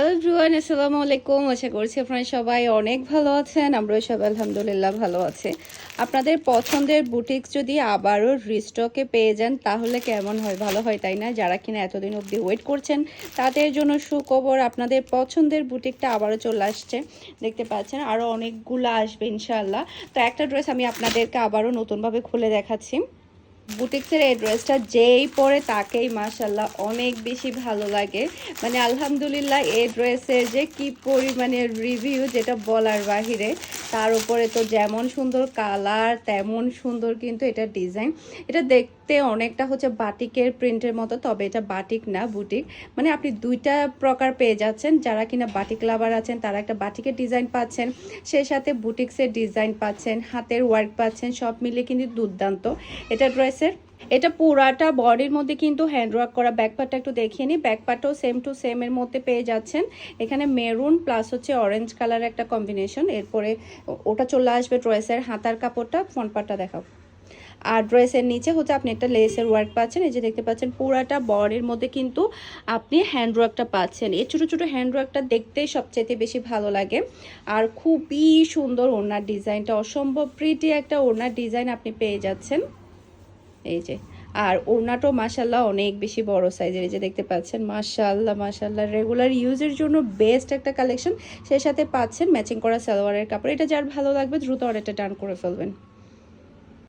Hello জুয়ান আসসালামু আলাইকুম আশা করছি আপনারা সবাই অনেক ভালো আছেন। আমরাও সবাই আলহামদুলিল্লাহ ভালো আছি। আপনাদের পছন্দের বুটিক্স যদি আবারও রিস্টকে পেয়ে যান, তাহলে কেমন হয়? ভালো হয়, তাই না? যারা কিনা এতদিন অবধি ওয়েট করছেন, তাদের জন্য সুখবর আপনাদের পছন্দের বুটিকটা আবারও চলে আসছে। দেখতে পাচ্ছেন আরও অনেকগুলো আসবে, ইনশাআল্লাহ। তো একটা ড্রেস আমি আপনাদেরকে আবারও নতুনভাবে খুলে দেখাচ্ছি। বুটিক্সের এই ড্রেসটা যেই পরে তাকেই মাসাল্লাহ অনেক বেশি ভালো লাগে। মানে আলহামদুলিল্লাহ এই ড্রেসের যে কি পরিমাণে রিভিউ যেটা বলার বাহিরে তার উপরে তো যেমন সুন্দর কালার, তেমন সুন্দর কিন্তু এটা ডিজাইন। এটা দেখতে অনেকটা হচ্ছে বাটিকের প্রিন্টের মতো, তবে এটা বাটিক না, বুটিক। মানে আপনি দুইটা প্রকার পেয়ে যাচ্ছেন, যারা কিনা বাটিক লাভার আছেন, তারা একটা বাটিকের ডিজাইন পাচ্ছেন সেই সাথে বুটিক্সের ডিজাইন পাচ্ছেন, হাতের ওয়ার্ক পাচ্ছেন, সব মিলে কিন্তু দুর্দান্ত। এটা ড্রেসের এটা পুরাটা বডির মধ্যে কিন্তু হ্যান্ড ওয়ার্ক করা ব্যাকপার্টটা একটু দেখিয়ে নিই ব্যাকপার্টও সেম টু সেম এর মধ্যে পেয়ে যাচ্ছেন। এখানে মেরুন প্লাস হচ্ছে অরেঞ্জ কালার একটা কম্বিনেশন এরপরে ওটা চলে আসবে ড্রেসের হাতার কাপড়টা ফ্রন্ট পার্টটা দেখাও। আর ড্রেসের নিচে হচ্ছে আপনি একটা লেসের ওয়ার্ক পাচ্ছেন। এই যে দেখতে পাচ্ছেন, পুরাটা বডির মধ্যে কিন্তু আপনি হ্যান্ড ওয়ার্কটা পাচ্ছেন। এই ছোটো ছোটো হ্যান্ড ওয়ার্কটা দেখতেই সবচেয়ে বেশি ভালো লাগে। আর খুবই সুন্দর ওনার ডিজাইনটা অসম্ভব প্রিটি একটা ওনার ডিজাইন আপনি পেয়ে যাচ্ছেন। এই যে, আর ওড়নাটাও মাসাল্লাহ অনেক বেশি বড় সাইজের এই যে দেখতে পাচ্ছেন মাসাল্লাহ মাসাল্লাহ রেগুলার ইউজের জন্য বেস্ট একটা কালেকশন সেই সাথে পাচ্ছেন ম্যাচিং করা সালোয়ারের কাপড়, এটা যার ভালো লাগবে দ্রুত অর্ডারটা টার্ন করে ফেলবেন।